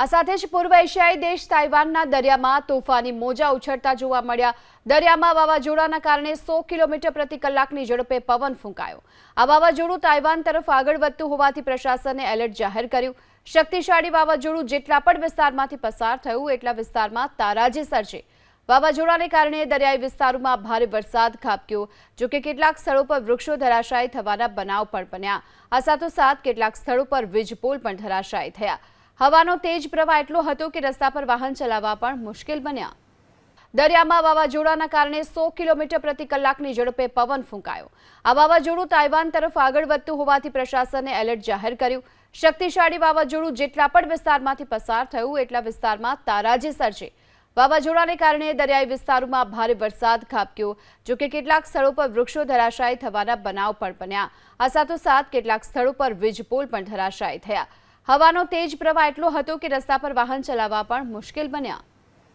આ સાથે જ પૂર્વ એશિયાઈ દેશ તાઇવાનના દરિયામાં તોફાની મોજા ઉછળતા જોવા મળ્યા. દરિયામાં વાવાઝોડાના કારણે સો કિલોમીટર પ્રતિ કલાકની ઝડપે પવન ફૂંકાયો. આ વાવાઝોડું તાઇવાન તરફ આગળ વધતું હોવાથી પ્રશાસને એલર્ટ જાહેર કર્યું. શક્તિશાળી વાવાઝોડું જેટલા પણ વિસ્તારમાંથી પસાર થયું, એટલા વિસ્તારમાં તારાજી સર્જે. વાવાઝોડાને કારણે દરિયાઈ વિસ્તારોમાં ભારે વરસાદ ખાબક્યો, જો કે કેટલાક સ્થળો પર વૃક્ષો ધરાશાયી થવાના બનાવ પણ બન્યા. આ સાથોસાથ કેટલાક સ્થળો પર વીજપોલ પણ ધરાશાયી થયા. હવાનો તેજ પ્રવાહ એટલો હતો કે રસ્તા પર વાહન ચલાવવા પણ મુશ્કેલ બન્યા. દરિયામાં વાવાઝોડાના કારણે સો કિલોમીટર પ્રતિ કલાકની ઝડપે પવન ફૂંકાયો. આ વાવાઝોડું તાઇવાન તરફ આગળ વધતું હોવાથી પ્રશાસને એલર્ટ જાહેર કર્યું. શક્તિશાળી વાવાઝોડું જેટલા પણ વિસ્તારમાંથી પસાર થયું, એટલા વિસ્તારમાં તારાજી સર્જે. વાવાઝોડાને કારણે દરિયાઈ વિસ્તારોમાં ભારે વરસાદ ખાબક્યો, જો કે કેટલાક સ્થળો પર વૃક્ષો ધરાશાયી થવાના બનાવ પણ બન્યા. આ સાથોસાથ કેટલાક સ્થળો પર વીજપોલ પણ ધરાશાયી થયા. હવાનો તેજ પ્રવાહ એટલો હતો કે રસ્તા પર વાહન ચલાવવા પણ મુશ્કેલ બન્યા.